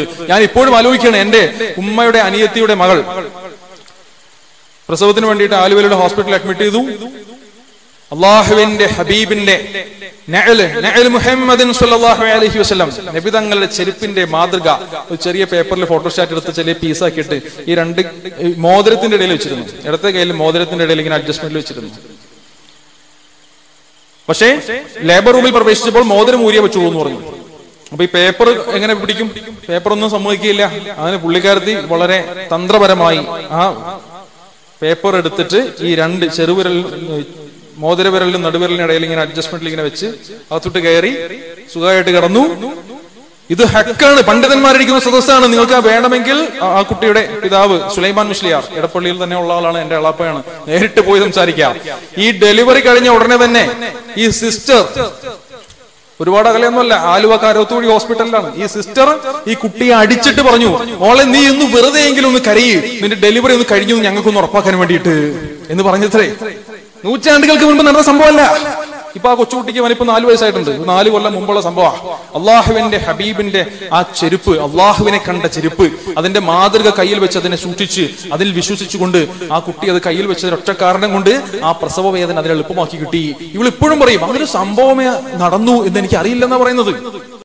ഞാൻ ഇപ്പോഴും ആലോചിക്കുകയാണ് എന്റെ ഉമ്മയുടെ അനിയത്തിയുടെ മകൾ. പ്രസവത്തിന് വേണ്ടിയിട്ട് ആലുവയിലുള്ള ഹോസ്പിറ്റലിൽ അഡ്മിറ്റ് ചെയ്തു. അള്ളാഹുവിന്റെ ഹബീബിന്റെ മുഹമ്മദിൻ നബി തങ്ങളുടെ ചെരുപ്പിന്റെ മാതൃക. ഒരു ചെറിയ പേപ്പറിൽ ഫോട്ടോസ്റ്റാറ്റ് എടുത്ത് ചെറിയ പീസാക്കിയിട്ട് ഈ രണ്ട് മോതിരത്തിന്റെ ഇടയിൽ വെച്ചിരുന്നു. ഇടത്തെ കയ്യിൽ മോതിരത്തിന്റെ ഇടയിൽ ഇങ്ങനെ അഡ്ജസ്റ്റ്മെന്റിൽ വെച്ചിരുന്നു. പക്ഷേ ലേബർ റൂമിൽ പ്രവേശിച്ചപ്പോൾ മോതിരം ഊരിയ വെച്ചു എന്ന് പറഞ്ഞു. അപ്പൊ ഈ പേപ്പർ എങ്ങനെ പിടിക്കും? പേപ്പർ ഒന്നും സമ്മതിക്കില്ല. അതിന് പുള്ളിക്കാരത്തി വളരെ തന്ത്രപരമായി ആ പേപ്പർ എടുത്തിട്ട് ഈ രണ്ട് ചെറുവിരൽ മോതിരവിരലിനും നടുവിരലിനും ഇടയിൽ ഇങ്ങനെ അഡ്ജസ്റ്റ്മെന്റിൽ ഇങ്ങനെ വെച്ച് അകത്തോട്ട് കയറി സുഖമായിട്ട് കിടന്നു. ഇത് ഹക്കാണ്. പണ്ഡിതന്മാരിരിക്കുന്ന സദസ്സാണ്. നിങ്ങൾക്ക് വേണമെങ്കിൽ ആ ആ കുട്ടിയുടെ പിതാവ് സുലൈമാൻ മുസ്ലിയാർ ഇടപ്പള്ളിയിൽ തന്നെ ഉള്ള ആളാണ് എന്റെ അളാപ്പയാണ്. നേരിട്ട് പോയി സംസാരിക്കാം. ഈ ഡെലിവറി കഴിഞ്ഞ ഉടനെ തന്നെ ഈ സിസ്റ്റർ ഒരുപാട് അകലെയൊന്നുമല്ല ആലുവ കാരോത്തുവഴി ഹോസ്പിറ്റലിലാണ്. ഈ സിസ്റ്റർ ഈ കുട്ടിയെ അടിച്ചിട്ട് പറഞ്ഞു മോളെ നീ ഒന്ന് വെറുതെ എങ്കിലും ഒന്ന് കരയി. നിന്റെ ഡെലിവറി ഒന്ന് കഴിഞ്ഞു ഞങ്ങൾക്കൊന്ന് ഉറപ്പാക്കാൻ വേണ്ടിയിട്ട്. എന്ന് പറഞ്ഞത്രേ. നൂറ്റാണ്ടുകൾക്ക് മുൻപ് നടന്ന സംഭവമല്ല. ഇപ്പൊ ആ കൊച്ചുകുട്ടിക്ക് അവനിപ്പോ നാല് വയസ്സായിട്ടുണ്ട്. നാല് കൊല്ലം മുമ്പുള്ള സംഭവമാണ് അള്ളാഹുവിന്റെ ഹബീബിന്റെ ആ ചെരുപ്പ് അള്ളാഹുവിനെ കണ്ട ചെരുപ്പ് അതിന്റെ മാതൃക കയ്യിൽ വെച്ച് അതിനെ സൂക്ഷിച്ച് അതിൽ വിശ്വസിച്ചുകൊണ്ട് ആ കുട്ടി അത് കയ്യിൽ വെച്ചതിന് ഒറ്റ കാരണം കൊണ്ട് ആ പ്രസവ വേദന അതിനെ എളുപ്പമാക്കി കിട്ടി. ഇവൾ ഇപ്പോഴും പറയും അങ്ങനെ സംഭവമേ നടന്നു എന്ന് എനിക്ക് അറിയില്ലെന്നാ പറയുന്നത്.